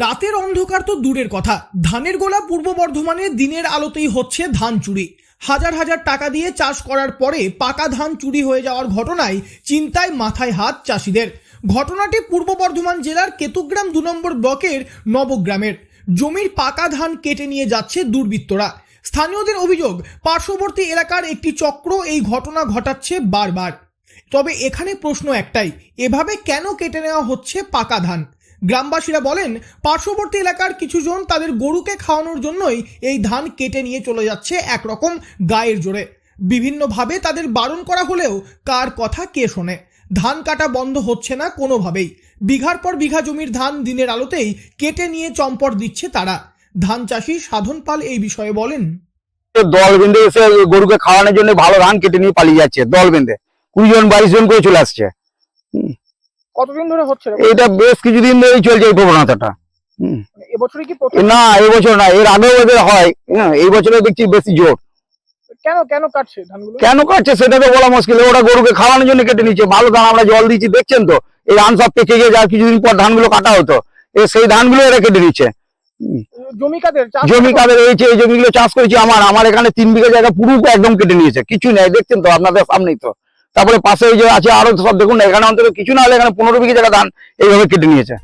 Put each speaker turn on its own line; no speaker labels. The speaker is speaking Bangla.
রাতের অন্ধকার তো দূরের কথা। ধানের গোলা পূর্ব বর্ধমানে দিনের আলোতেই হচ্ছে ধান চুরি। হাজার হাজার টাকা দিয়ে চাষ করার পরে পাকা ধান চুরি হয়ে যাওয়ার ঘটনায় চিন্তায় মাথায় হাত চাষিদের। ঘটনাটি পূর্ব বর্ধমান জেলার কেতুগ্রাম দু নম্বর ব্লকের নবগ্রামের। জমির পাকা ধান কেটে নিয়ে যাচ্ছে দুর্বৃত্তরা। স্থানীয়দের অভিযোগ, পার্শ্ববর্তী এলাকার একটি চক্র এই ঘটনা ঘটাচ্ছে বারবার। তবে এখানে প্রশ্ন একটাই, এভাবে কেন কেটে নেওয়া হচ্ছে পাকা ধান? গ্রামবাসীরা বলেন, পার্শ্ববর্তী এলাকার কিছুজন তাদের গরুকে খাওয়ানোর জন্যই এই ধান কেটে নিয়ে চলে যাচ্ছে একরকম গায়ের জোরে। বিভিন্নভাবে তাদের বারণ করা হলেও কার কথা কে শোনে? ধান কাটা বন্ধ হচ্ছে না কোনোভাবেই। বিঘার পর বিঘা জমির ধান দিনের আলোতেই কেটে নিয়ে চম্পট দিচ্ছে তারা। ধান চাষি সাধন পাল এই বিষয়ে বলেন
দল বেঁধে এসে গরুকে খাওয়ানোর জন্য ভালো ধান কেটে নিয়ে পালিয়ে যাচ্ছে, দল বেঁধে। কুড়ি জন, বাইশ জন করে চলে আসছে।
কতদিন ধরে হচ্ছে?
এইটা বেশ কিছুদিন ধরেই চলছে এই প্রবণতাটা।
মানে কি
না এর আগেও এদের হয়। হ্যাঁ, এই বছরে দেখছি বেশি জোর।
কেন কেন কাটছে ধানগুলো?
কেন কাটছে সেটা তো বলা মুশকিল। ওরা গরুকে খাওয়ানোর জন্য কেটে নিচ্ছে। ভালো ধান আমরা জল দিচ্ছি দেখছেন তো? এই ধান সব পেকে গিয়ে যা কিছুদিন পর ধানগুলো কাটা হতো। সেই ধানগুলো এরা কেটে নিচ্ছে।
জমি কাদের?
জমি কাদের? রয়েছে এই জমিগুলো চাষ করেছি আমার। আমার এখানে তিন বিঘা জায়গা পুরো একদম কেটে নিয়েছে। কিছু নেই দেখছেন তো? আপনাদের সামনেই তো। তারপরে পাশে ওই যে আছে আরও সব দেখুন, এখানে অন্তত কিছু না হলে এখানে পনেরো বিঘে জায়গা ধান এইভাবে কেটে নিয়েছে।